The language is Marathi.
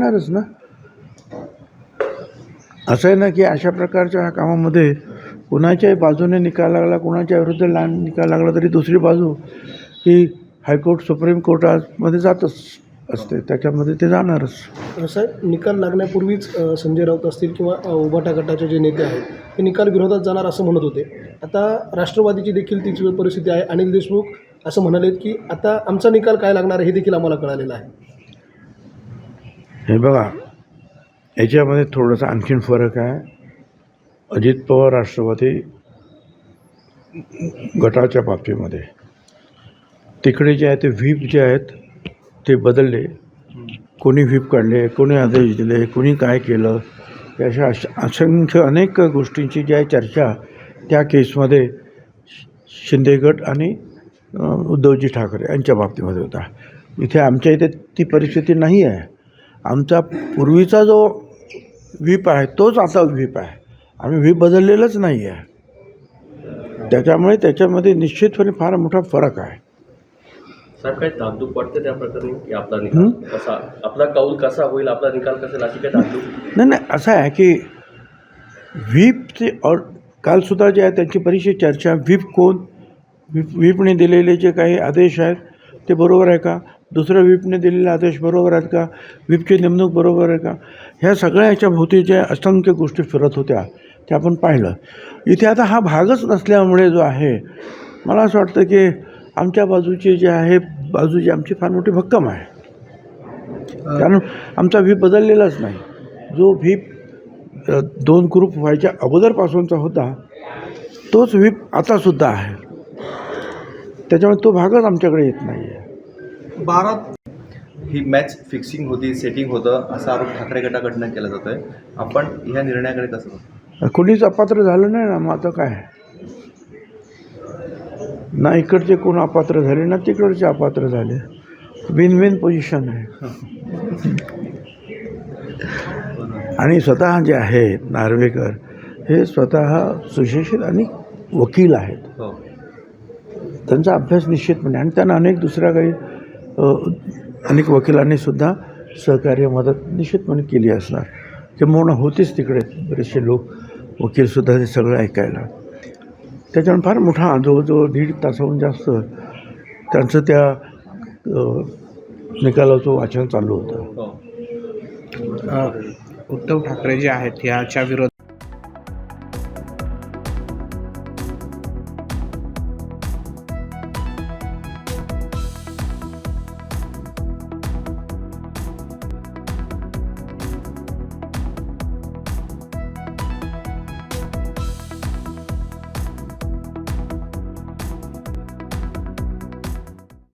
होणारच ना? असं आहे ना की अशा प्रकारच्या ह्या कामामध्ये कुणाच्याही बाजूने निकाल लागला कुणाच्या विरुद्ध लहान निकाल लागला तरी दुसरी बाजू ही हायकोर्ट सुप्रीम कोर्टामध्ये जातच असते. त्याच्यामध्ये ते जाणारच. साहेब निकाल लागण्यापूर्वीच संजय राऊत असतील किंवा उभाटा गटाचे जे नेते आहेत ते निकाल विरोधात जाणार असं म्हणत होते. आता राष्ट्रवादीची देखील तीच परिस्थिती आहे. अनिल देशमुख असं म्हणाले की आता आमचा निकाल काय लागणार आहे हे देखील आम्हाला कळालेलं आहे. हे बघा याच्यामध्ये थोडासा आणखीन फरक आहे. अजित पवार राष्ट्रवादी गटाच्या बाबतीमध्ये. तिकडे जे आहे ते व्हीप जे आहेत ते बदलले. कोणी व्हीप काढले कोणी आदेश दिले कोणी काय केलं अशा अश असंख्य अनेक गोष्टींची जी आहे चर्चा त्या केसमध्ये शिंदे गट आणि उद्धवजी ठाकरे यांच्या बाबतीमध्ये होता. इथे आमच्या इथे ती परिस्थिती नाही आहे. आमचा पूर्वीचा जो व्हीप आहे तोच आता व्हीप आहे. आम्ही व्हीप बदललेलाच नाही आहे. त्याच्यामुळे त्याच्यामध्ये निश्चितपणे फार मोठा फरक आहे. साहेब काय धाकधूक वाटते त्या प्रकरणी की आपला निकाल कसा आपला कौल कसा होईल आपला निकाल कसा अशी काय धाकधूक नाही नाही असं आहे की व्हीपचे और कालसुद्धा जे आहे त्यांची बरीचशी चर्चा व्हीप कोण व्हीप व्हीपने दिलेले जे काही आदेश आहेत ते बरोबर आहे का? दुसऱ्या व्हीपने दिलेला आदेश बरोबर आहेत का? व्हीपची नेमणूक बरोबर आहे का? ह्या सगळ्या ह्याच्या भोवती ज्या असंख्य गोष्टी फिरत होत्या त्या आपण पाहिलं. इथे आता हा भागच नसल्यामुळे जो आहे मला असं वाटतं की आमच्या बाजूची जी आहे बाजू जी आमची फार मोठी भक्कम आहे. कारण आमचा व्हीप बदललेलाच नाही. जो व्हीप दोन ग्रुप व्हायच्या अगोदरपासूनचा होता तोच व्हीप आतासुद्धा आहे. त्याच्यामुळे तो भागच आमच्याकडे येत नाही आहे बारा ही मॅच फिक्सिंग होती सेटिंग होतं असा आरोप ठाकरे गटाकडनं केला जातोय. आपण ह्या निर्णयाकडे कसं बघता? कोणीच अपात्र झालं नाही ना मग आता काय? ना इकडचे कोण अपात्र झाले ना तिकडचे अपात्र झाले. विन विन पोझिशन आहे. आणि स्वतः जे आहे नार्वेकर हे स्वतः सुशिक्षित आणि वकील आहेत. हो. त्यांचा अभ्यास निश्चितपणे आणि त्यांना अनेक दुसऱ्या काही अनेक वकिलांनी सुद्धा सहकार्य मदत निश्चितपणे केली असणार. किंबहुना होतेच तिकडे बरेचसे लोक वकीलसुद्धा ते सगळं ऐकायला. त्याच्यामुळे फार मोठा जवळजवळ दीड तासाहून जास्त त्यांचं त्या निकालाचं वाचन चालू होतं. उद्धव ठाकरे जे आहेत ह्याच्या विरोधात